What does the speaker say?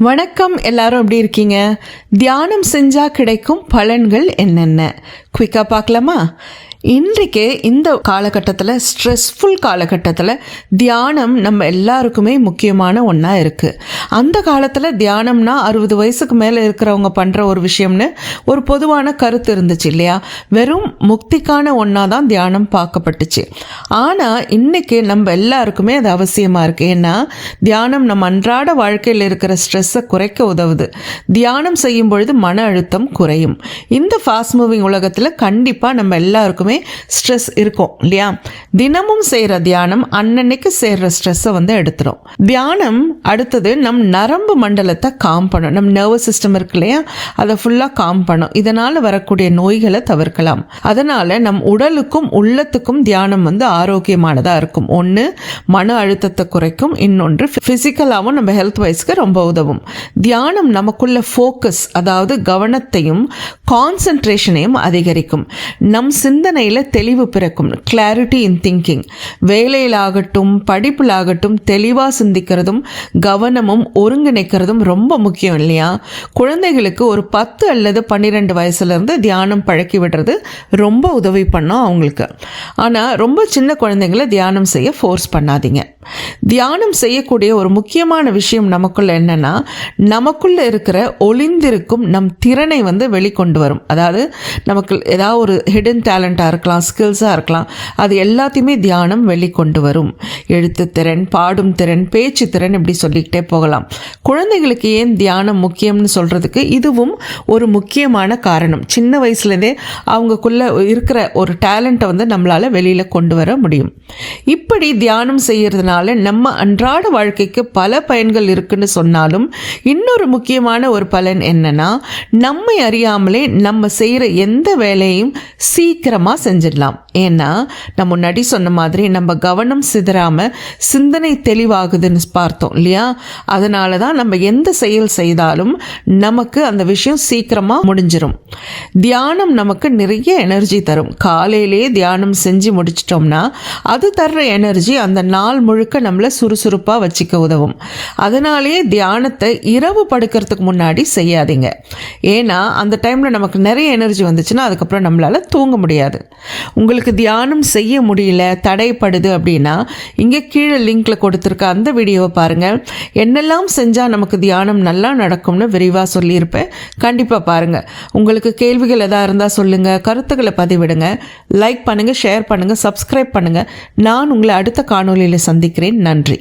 வணக்கம் எல்லாரும் எப்படி இருக்கீங்க? தியானம் செஞ்சால் கிடைக்கும் பலன்கள் என்னென்ன? குயிக்காக பார்க்கலாமா? இன்றைக்கு இந்த காலகட்டத்தில் ஸ்ட்ரெஸ்ஃபுல் காலகட்டத்தில் தியானம் நம்ம எல்லாருக்குமே முக்கியமான ஒன்றா இருக்குது அந்த காலத்தில் தியானம்னா அறுபது வயசுக்கு மேலே இருக்கிறவங்க பண்ணுற ஒரு விஷயம்னு ஒரு பொதுவான கருத்து இருந்துச்சு இல்லையா? வெறும் முக்திக்கான ஒன்றா தான் தியானம் பார்க்கப்பட்டுச்சு. ஆனால் இன்றைக்கி நம்ம எல்லாருக்குமே அது அவசியமாக இருக்குது ஏன்னா தியானம் நம்ம அன்றாட வாழ்க்கையில் இருக்கிற ஸ்ட்ரெஸ்ஸை குறைக்க உதவுது. தியானம் செய்யும் பொழுது மன அழுத்தம் குறையும். இந்த ஃபாஸ்ட் மூவிங் உலகத்தில் கண்டிப்பாக நம்ம எல்லாருக்குமே ஸ்ட்ரெஸ் இருக்கும் இல்லையா? தினமும் செய்கிற தியானம் அன்னன்னைக்கு செய்கிற ஸ்ட்ரெஸ்ஸை வந்து எடுத்துரும். தியானம் அடுத்தது நம் நரம்பு மண்டலத்தை காம் பண்ணும். நம் நர்வஸ் சிஸ்டம் இருக்கு இல்லையா? அதை ஃபுல்லாக காம் பண்ணும். இதனால் வரக்கூடிய நோய்களை தவிர்க்கலாம். அதனால் நம் உடலுக்கும் உள்ளத்துக்கும் தியானம் வந்து ஆரோக்கியமானதாக இருக்கும். ஒன்று மன அழுத்தத்தை குறைக்கும். இன்னொன்று ஃபிசிக்கலாகவும் நம்ம ஹெல்த் வைஸ்க்கு ரொம்ப உதவும். தியானம் நமக்குள்ள ஃபோக்கஸ் அதாவது கவனத்தையும் கான்சன்ட்ரேஷனையும் அதிகரிக்கும். நம் சிந்தனையில் தெளிவு பிறக்கும். கிளாரிட்டி இன் திங்கிங் வேலையிலாகட்டும் படிப்பிலாகட்டும் தெளிவாக சிந்திக்கிறதும் கவனமும் ஒருங்கிணைக்கிறதும் ரொம்ப முக்கியம் இல்லையா? குழந்தைகளுக்கு ஒரு பத்து அல்லது பன்னிரெண்டு வயசுலேருந்து தியானம் பழக்கி விடுறது ரொம்ப உதவி பண்ணோம் அவங்களுக்கு. ஆனால் ரொம்ப சின்ன குழந்தைங்கள தியானம் செய்ய ஃபோர்ஸ் பண்ணாதீங்க. தியானம் செய்யக்கூடிய ஒரு முக்கியமான விஷயம் நமக்குள்ள என்னன்னா நமக்குள்ள இருக்கிற ஒளிந்திருக்கும் நம் திறனை வந்து வெளிக்கொண்டு வரும். அதாவது நமக்கு ஏதாவது ஒரு ஹிடன் டேலண்ட்டாக இருக்கலாம் ஸ்கில்ஸாக இருக்கலாம் அது எல்லாத்தையுமே தியானம் வெளிக்கொண்டு வரும். எழுத்து திறன் பாடும் திறன் பேச்சு திறன் இப்படி சொல்லிக்கிட்டே போகலாம். குழந்தைகளுக்கு ஏன் தியானம் முக்கியம்னு சொல்கிறதுக்கு இதுவும் ஒரு முக்கியமான காரணம். சின்ன வயசுலேருந்தே அவங்களுக்குள்ளே இருக்கிற ஒரு டேலண்ட்டை வந்து நம்மளால் வெளியில் கொண்டு வர முடியும். இப்படி தியானம் செய்கிறதுனால நம்ம அன்றாட வாழ்க்கைக்கு பல பயன்கள் இருக்குன்னு சொன்னாலும் இன்னொரு முக்கியமான ஒரு பலன் என்னன்னா நம்மை அறியாமலே நம்ம செய்கிற எந்த வேலையும் சீக்கிரமாக செஞ்சிடலாம். ஏன்னா நான் முன்னாடி சொன்ன மாதிரி நம்ம கவனம் சிதறாமல் சிந்தனை தெளிவாகுதுன்னு பார்த்தோம் இல்லையா? அதனால தான் நம்ம எந்த செயல் செய்தாலும் நமக்கு அந்த விஷயம் சீக்கிரமாக முடிஞ்சிடும் தியானம் நமக்கு நிறைய எனர்ஜி தரும். காலையிலே தியானம் செஞ்சு முடிச்சிட்டோம்னா அது தர்ற எனர்ஜி அந்த நாள் முழுக்க நம்மளை சுறுசுறுப்பாக வச்சுக்க உதவும். அதனாலேயே தியானத்தை இரவு படுக்கிறதுக்கு முன்னாடி செய்யாதீங்க. ஏன்னா அந்த டைமில் நமக்கு நிறைய எனர்ஜி வந்துச்சுன்னா அதுக்கப்புறம் நம்மளால் தூங்க முடியாது. உங்களுக்கு தியானம் செய்ய முடியல தடைப்படுது அப்படின்னா இங்கே கீழே லிங்கில் கொடுத்துருக்க அந்த வீடியோவை பாருங்கள் என்னெல்லாம் செஞ்சால் நமக்கு தியானம் நல்லா நடக்கும்னு விரிவாக சொல்லியிருப்பேன். கண்டிப்பாக பாருங்கள் உங்களுக்கு கேள்விகள் எதாக இருந்தால் சொல்லுங்கள் கருத்துக்களை பதிவிடுங்க. லைக் பண்ணுங்கள் ஷேர் பண்ணுங்கள் சப்ஸ்கிரைப் பண்ணுங்கள் நான் உங்களை அடுத்த காணொளியில் சந்திக்கிறேன். நன்றி.